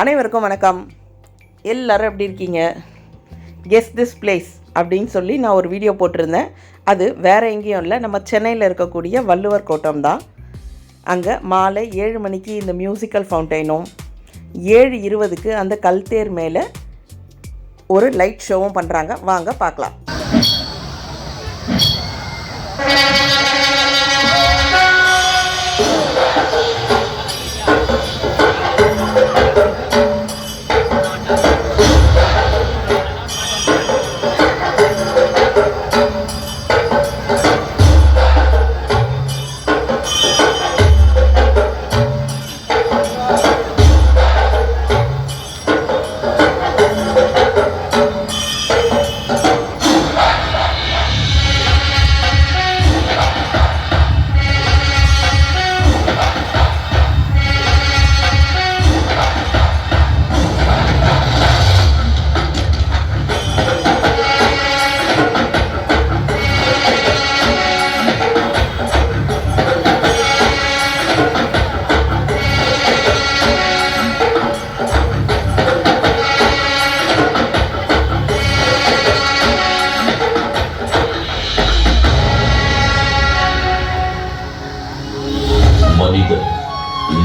அனைவருக்கும் வணக்கம். எல்லாரும் எப்படி இருக்கீங்க? கெஸ் திஸ் பிளேஸ் அப்படின்னு சொல்லி நான் ஒரு வீடியோ போட்டிருந்தேன். அது வேறு எங்கேயும் இல்லை. நம்ம சென்னையில் இருக்கக்கூடிய வள்ளுவர் கோட்டம் தான். அங்கே மாலை ஏழு மணிக்கு இந்த மியூசிக்கல் ஃபவுண்டைனும் ஏழு இருபதுக்கு அந்த கல்தேர் மேலே ஒரு லைட் ஷோவும் பண்ணுறாங்க வாங்க பார்க்கலாம். மனிதன் Thank you.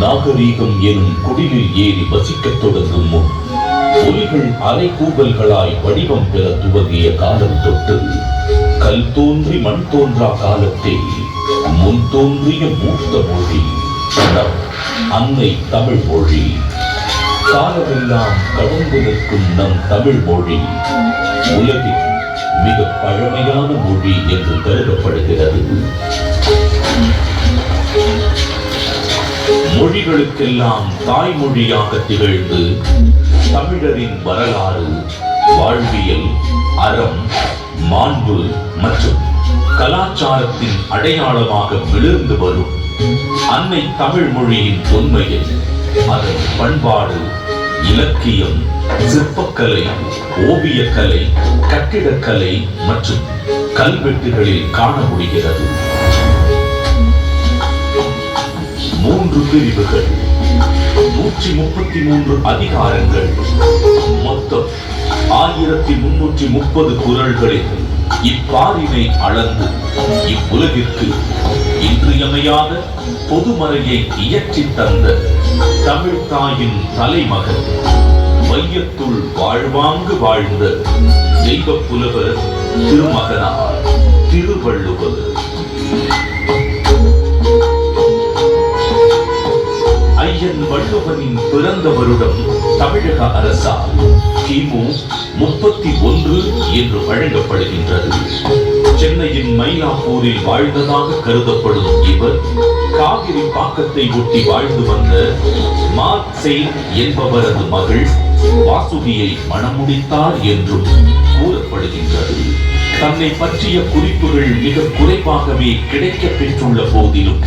நாகரீகம் எனும் குடிலில் ஏறி வசிக்கத் தொடங்கும் முன் ஒலிகள் அலைகூவல்களாய் வடிவம் பெற துவங்கிய காலம் தொட்டு கல் தோன்றி மண் தோன்றா காலத்தில் முன் தோன்றிய மூத்த மொழி நம் அன்னை தமிழ் மொழி. காலமெல்லாம் கடந்து நிற்கும் நம் தமிழ் மொழி உலகின் மிக பழமையான மொழி என்று கருதப்படுகிறது. மொழிகளுக்கெல்லாம் தாய்மொழியாக திகழ்ந்து தமிழரின் வரலாறு வாழ்வியல் அறம் மாண்பு மற்றும் கலாச்சாரத்தின் அடையாளமாக விழுந்து வரும் அன்னை தமிழ் மொழியின் தொன்மையை அதன் பண்பாடு இலக்கியம் சிற்பக்கலை ஓவியக்கலை கட்டிடக்கலை மற்றும் கல்வெட்டுகளில் காண முடிகிறது. மூன்று பிரிவுகள் நூற்றி முப்பத்தி மூன்று அதிகாரங்கள். மொத்தம் ஆயிரத்தி முன்னூற்றி முப்பது குரல்களில் இப்பாரினை அளந்து இவ்வுலகிற்கு இன்றியமையாத பொதுமறையை இயற்றித் தந்த தமிழ் தாயின் தலைமகன் மையத்துள் வாழ்வாங்கு வாழ்ந்த தெய்வப் புலவர் திருமகனார் திருவள்ளுவர். கடந்த வருடம் தமிழக அரசால் கிமு முப்பத்தி ஒன்று என்று வழங்கப்படுகின்றது. சென்னையின் மயிலாப்பூரில் வாழ்ந்ததாக கருதப்படும் இவர் காவிரி பாக்கத்தை ஒட்டி வாழ்ந்து வந்த மார்க்செய் என்பவரது மகள் வாசுகியை மணமுடித்தார் என்றும் கூறப்படுகின்றது. தன்னை பற்றிய குறிப்புகள் மிக குறைவாகவே கிடைக்கப் பெற்றுள்ள போதிலும்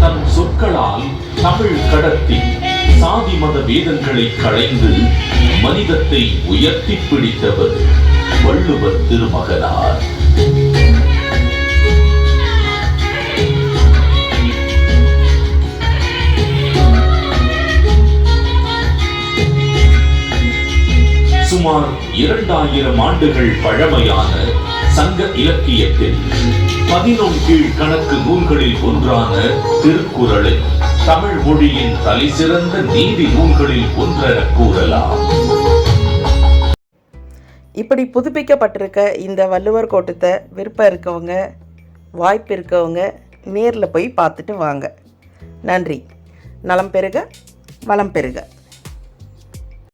தன் சொற்களால் தமிழ் கடத்தி சாதி மத வேதங்களை களைந்து மனிதத்தை உயர்த்தி பிடித்தவர் வள்ளுவர் திருமகனார். சுமார் இரண்டாயிரம் ஆண்டுகள் பழமையான சங்க இலக்கியத்தில் பதினொன்று கணக்கு நூல்களில் ஒன்றான திருக்குறளை தமிழ் மொழியின் தலைசிறந்த நீதி நூல்களில் ஒன்றென கூறலாம். இப்படி புதுப்பிக்கப்பட்டிருக்க இந்த வள்ளுவர் கோட்டத்தை விருப்பம் இருக்கவங்க வாய்ப்பு இருக்கவங்க நேரில் போய் பார்த்துட்டு வாங்க. நன்றி. நலம் பெறுக வளம் பெருக